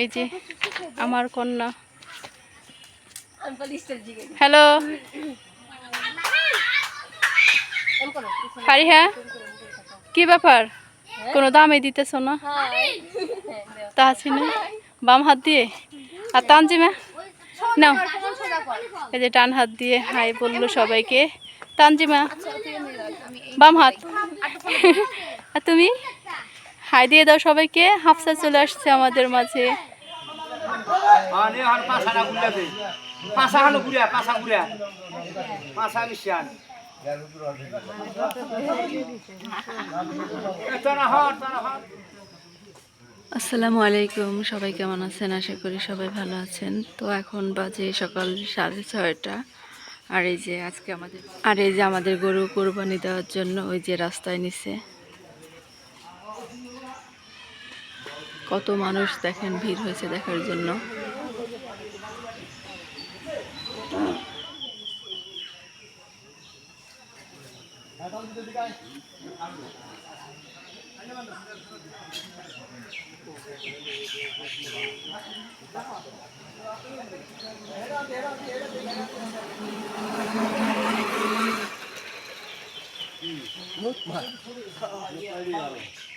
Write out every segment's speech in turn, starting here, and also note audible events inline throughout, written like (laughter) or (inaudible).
এই যে আমার কন্যা। হ্যালো ফারিহা, কি ব্যাপার? কোনো দামে দিতেছ না? তা আছি না? বাম হাত দিয়ে? আর তানজিমা? নাও। এই যে টান হাত দিয়ে হাই বলল সবাইকে। তানজিমা, বাম হাত। আর তুমি? হাই দিয়ে দাও সবাইকে। হাফসা চলে আসছে আমাদের মাঝে। আনে পাছাটা গুলা দে। গুড়া গুড়া মিশান আসসালামু আলাইকুম, সবাই কেমন আছেন? আশা করি সবাই ভালো আছেন। তো এখন বাজে সকাল সাড়ে ছয়টা। আর এই যে আজকে আমাদের আর এই যে আমাদের গরু কোরবানি দেওয়ার জন্য ওই যে রাস্তায় নিচে কত মানুষ দেখেন ভিড় হয়েছে দেখার জন্য।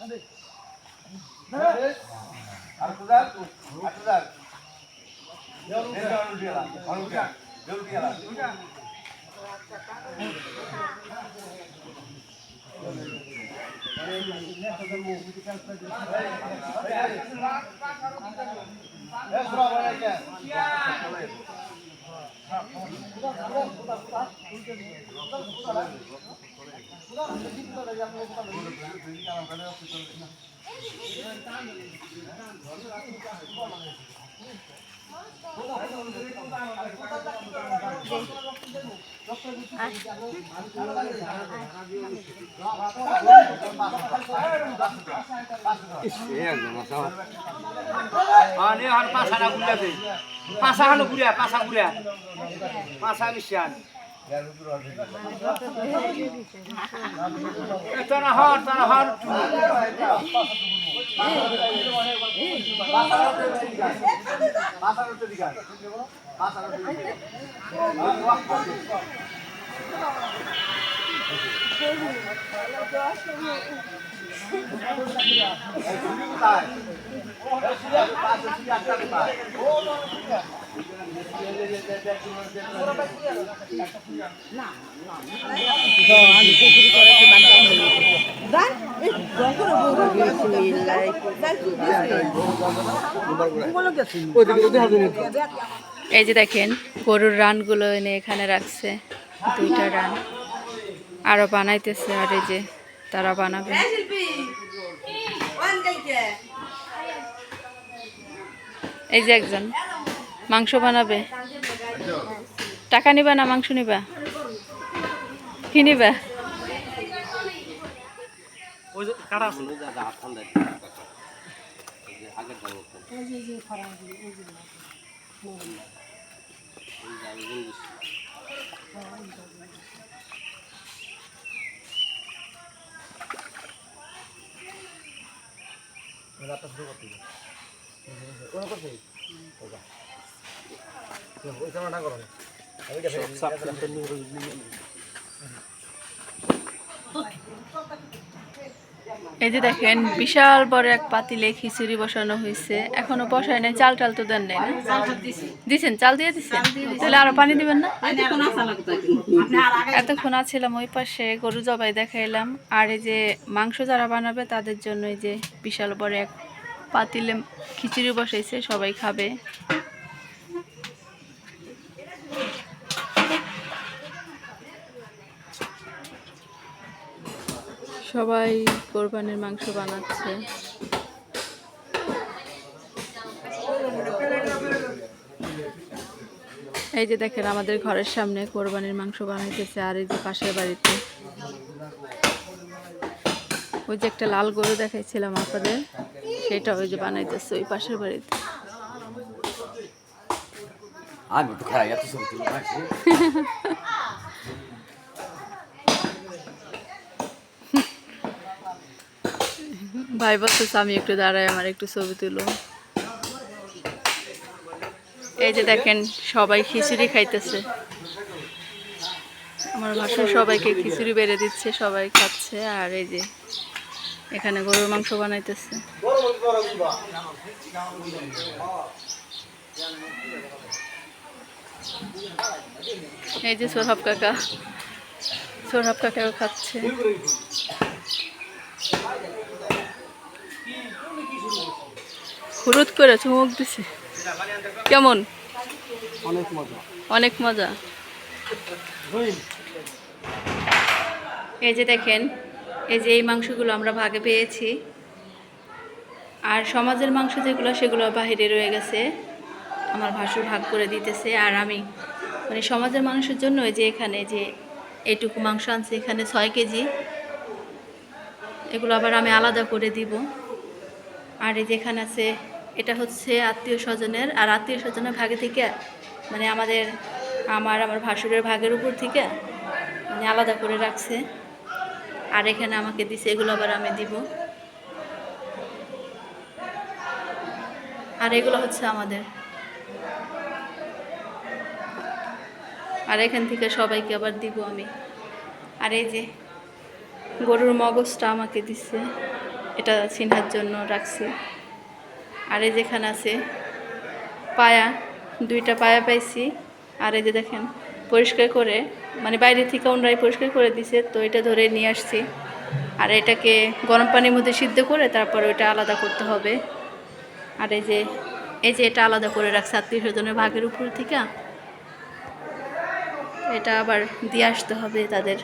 হলো গুড়া পাছা গুড়া পাছা মিশান তারা হর হর এই যে দেখেন গরুর রানগুলো এনে এখানে রাখছে দুইটা রান। আরও বানাইতেছে আর এই যে তারা বানাবে। এই যে একজন। মাংস বানাবে। টাকা নিবা না মাংস নিবা? কি নিবা? ওই যে কাটা আছে? এই যে দেখেন বিশাল বড় এক পাতিলে খিচুড়ি বসানো হয়েছে। এখনও বসায় নাই চাল টাল তো দেন নাই দিছেন? চাল দিয়ে দিছেন? তাহলে আরও পানি দিবেন না? এতক্ষণ আছিলাম ওই পাশে গরু জবাই দেখাইলাম। আর এই যে মাংস যারা বানাবে তাদের জন্য এই যে বিশাল বড় এক পাতিলে খিচুড়ি বসাইছে সবাই খাবে। সবাই কোরবানির মাংস বানাচ্ছে। এই যে দেখেন আমাদের ঘরের সামনে কোরবানির মাংস বানাইতেছে আর এই যে পাশের বাড়িতে। ওই যে একটা লাল গরু দেখাইছিলাম আপনাদের সেটা ওই যে বানাইতেছে ওই পাশের বাড়িতে। আমি তো খাই এত (laughs) ভাই বলতেছে, আমি একটু দাঁড়াই আমার একটু ছবি তুলো। এই যে দেখেন, সবাই খিচুড়ি খাইতেছে। আমার ভাসুর সবাইকে খিচুড়ি বেড়ে দিচ্ছে, সবাই খাচ্ছে, আর এই যে এখানে গরুর মাংস বানাইতেছে। এই যে সোহাব কাকা, সোহাব কাকাও খাচ্ছে। হলুদ করে চুমুক দিছে। কেমন? অনেক মজা। অনেক মজা। এই যে দেখেন এই যে এই মাংসগুলো আমরা ভাগে পেয়েছি। আর সমাজের মাংস যেগুলো সেগুলো বাহিরে রয়ে গেছে। আমার ভাসুর ভাগ করে দিতেছে। আর আমি মানে সমাজের মানুষের জন্য এই যে এখানে যে এইটুকু মাংস আনছে এখানে ছয় কেজি। এগুলো আবার আমি আলাদা করে দিব। আর এই যেখানে আছে এটা হচ্ছে আত্মীয় স্বজনের, আর আত্মীয় স্বজনের ভাগে থেকে মানে আমাদের, আমার আমার ভাসুরের ভাগের উপর থেকে মানে আলাদা করে রাখছে। আর এখানে আমাকে দিছে, এগুলো আবার আমি দিব। আর এগুলো হচ্ছে আমাদের। আর এখান থেকে সবাইকে আবার দিব আমি। আর এই যে গরুর মগজটা আমাকে দিচ্ছে এটা চিনহার জন্য রাখছি। আর এই যেখানে আছে পায়া, দুইটা পায়া পাইছি। আর এই যে দেখেন, পরিষ্কার করে মানে বাইরে থেকে ওনারাই পরিষ্কার করে দিছে, তো এটা ধরে নিয়ে আসছি। আর এটাকে গরম পানির মধ্যে সিদ্ধ করে তারপর ওইটা আলাদা করতে হবে। আর এই যে এই যে এটা আলাদা করে রাখছে আত্মীয় স্বজনের ভাগের উপর থেকে। এটা আবার দিয়ে আসতে হবে তাদের।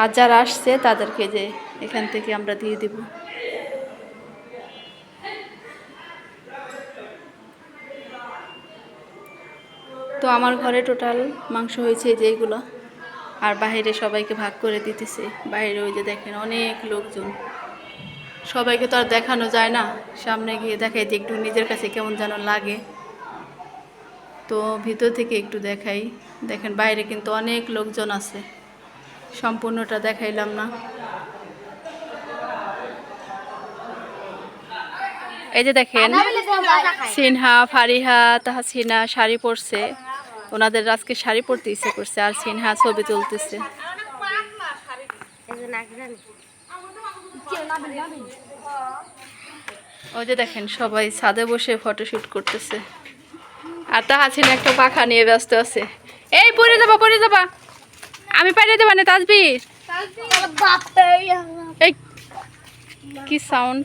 আর যারা আসছে তাদেরকে যে এখান থেকে আমরা দিয়ে দিব। আমার ঘরে টোটাল মাংস হয়েছে এই যে এইগুলো আর বাইরে সবাইকে ভাগ করে দিতেছে। বাইরে ওই যে দেখেন অনেক লোকজন। সবাইকে তো আর দেখানো যায় না। সামনে গিয়ে দেখাই যে একটু নিজের কাছে কেমন যেন লাগে। তো ভিতর থেকে একটু দেখাই। দেখেন বাইরে কিন্তু অনেক লোকজন আছে। সম্পূর্ণটা দেখাইলাম না। এই যে দেখেন সিনহা ফারিহা তাহাসিনা শাড়ি পরছে। ওনাদের আজকে শাড়ি পরতে ইচ্ছে করছে, আর সিনহা ছবি তুলতেছে। ওই যে দেখেন, সবাই ছাদে বসে ফটোশুট করতেছে। আর তাহাসিনা একটা পাখা নিয়ে ব্যস্ত আছে। এই পরে যাবা পরে যাবা। আমি পাইরে দেবা না, তাজবির? এই, কি সাউন্ড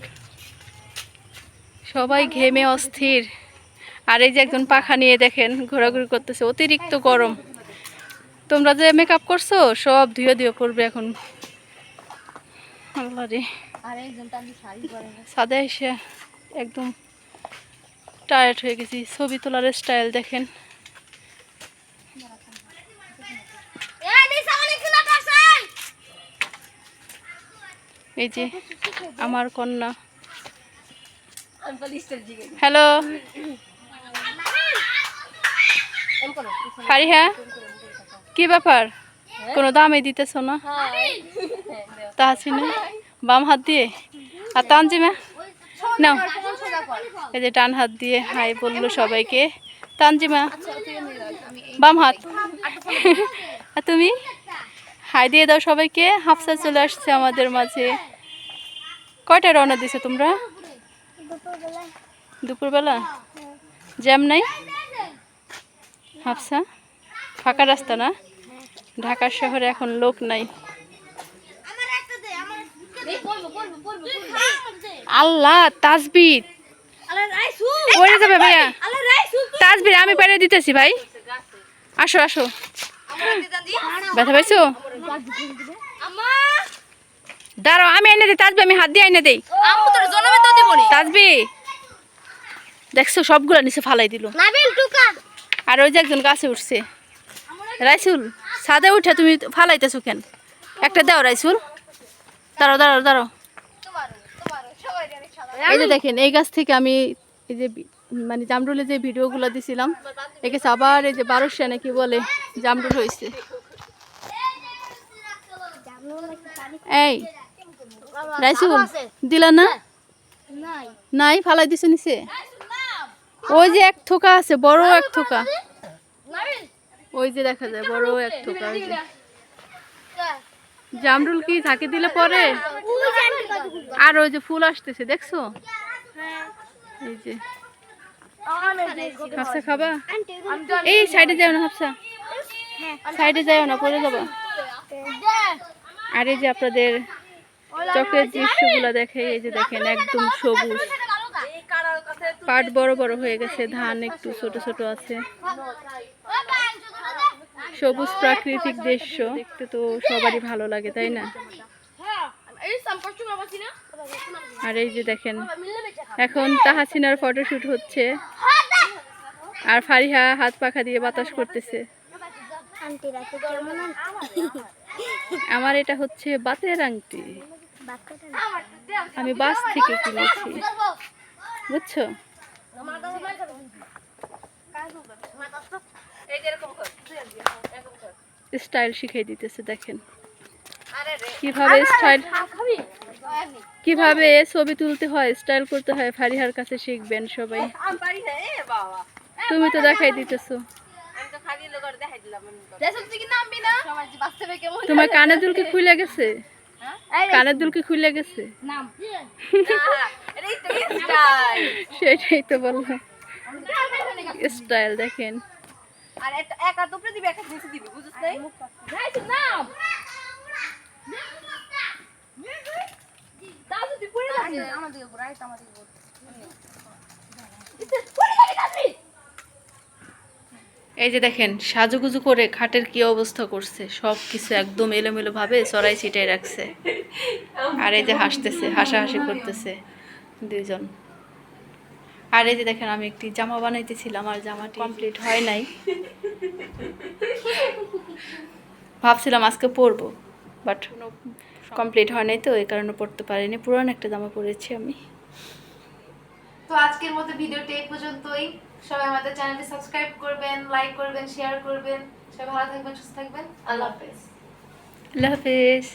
সবাই ঘেমে অস্থির। আর এই যে একজন পাখা নিয়ে দেখেন ঘোরাঘুরি করতেছে অতিরিক্ত গরম। তোমরা যে মেকআপ করছ সব ধুয়ে ধুয়ে পড়বে এখন। সাদা এসে একদম টায়ার্ড হয়ে গেছি। ছবি তোলার স্টাইল দেখেন। এই যে আমার কন্যা। হ্যালো ফারিহা কি ব্যাপার? কোনো দামে দিতেছ না? তাহাসিনা বাম হাত দিয়ে। আর তানজিমা নাও। এই যে টান হাত দিয়ে হাই বলল সবাইকে। তানজিমা বাম হাত। আর তুমি? হাই দিয়ে দাও সবাইকে। হাফসা চলে আসছে আমাদের মাঝে। কয়টা রওনা দিছো তোমরা? দুপুরবেলা? জ্যাম নাই? হাফসা ফাঁকা রাস্তা না? ঢাকার শহরে এখন লোক নাই। আল্লাহ তাজবির যাবে ভাইয়া। তাজবির আমি বাইরে দিতেছি ভাই। আসো আসো। ব্যথা পাইছো? দাঁড়াও, আমি এনে দিই তাজবি আমি হাত দিয়ে এনে দেই। তাজবি দেখছ, সবগুলো নিচে ফালাই দিল। আর ওই যে একজন গাছে উঠছে। রাইসুল সাদে উঠে তুমি ফালাইতেছো কেন? একটা দাও রাইসুল। দাঁড়াও দাঁড়াও দাঁড়াও। এই যে দেখেন এই গাছ থেকে আমি এই যে মানে জামরুলে যে ভিডিওগুলো দিছিলাম গাছ আবার এই যে বারোশো নাকি বলে জামরুল হয়েছে এই রাইসুল দিলা না? নাই ফালাই দিছে নিচে? ওই যে এক থোকা আছে বড় এক থোকা। ওই যে দেখা যায় বড় এক থোকা ওই যে। জামরুল কি থাকে দিলে পরে? আর ওই যে ফুল আসতেছে দেখছ? এই যে। হাফসা খাবা? এই সাইডে যাও না হাফসা। সাইডে যাও না পরে যাবা। আর এই যে আপনাদের চোখের দৃশ্যগুলো দেখে এই যে দেখেন একদম সবুজ। পাট বড় বড় হয়ে গেছে, ধান একটু ছোট ছোট আছে। সবুজ প্রাকৃতিক দৃশ্য, দেখতে তো সবারই ভালো লাগে, তাই না? আর এই যে দেখেন, এখন তাহাসিনার ফটোশুট হচ্ছে। আর ফারিহা হাত পাখা দিয়ে বাতাস করতেছে। আমার এটা হচ্ছে বাতের আংটি। আমি বাস থেকে কিনেছি। বুঝছ? স্টাইল শিখিয়ে দিতেছে দেখেন। কীভাবে স্টাইল কীভাবে ছবি তুলতে হয় স্টাইল করতে হয় ফারিহার কাছে শিখবেন সবাই। তুমি তো দেখাই দিতেছো। তোমার কানের দুল কি খুলে গেছে কানের দুল কি খুলে গেছে (laughs) সেটাই তো বললাম। স্টাইল দেখেন। আর একটা একা দুপুরে দিবি একটা নিচে দিবি বুঝছিস তাই আমাদের উপর আইতা আমাদের উপর এই যে দেখেন সাজুগুজু করে খাটের কি অবস্থা করছে? সব কিছু একদম এলোমেলো ভাবে সরাই ছিটাই রাখছে। আর এই যে হাসতেছে হাসাহাসি করতেছে। দুইজন আর এই যে দেখেন আমি একটি জামা বানাইতেছিলাম আর জামাটি কমপ্লিট হয় নাই। ভাবছিলাম আজকে পরবো বাট কমপ্লিট হয় নাই তো এই কারণে পড়তে পারিনি। পুরান একটা জামা পরেছি আমি। তো আজকের মতো ভিডিওটা এই পর্যন্তই। সবাই আমাদের চ্যানেলটি সাবস্ক্রাইব করবেন লাইক করবেন শেয়ার করবেন। সবাই ভালো থাকবেন সুস্থ থাকবেন। আল্লাহ হাফেজ। আল্লাহ হাফেজ।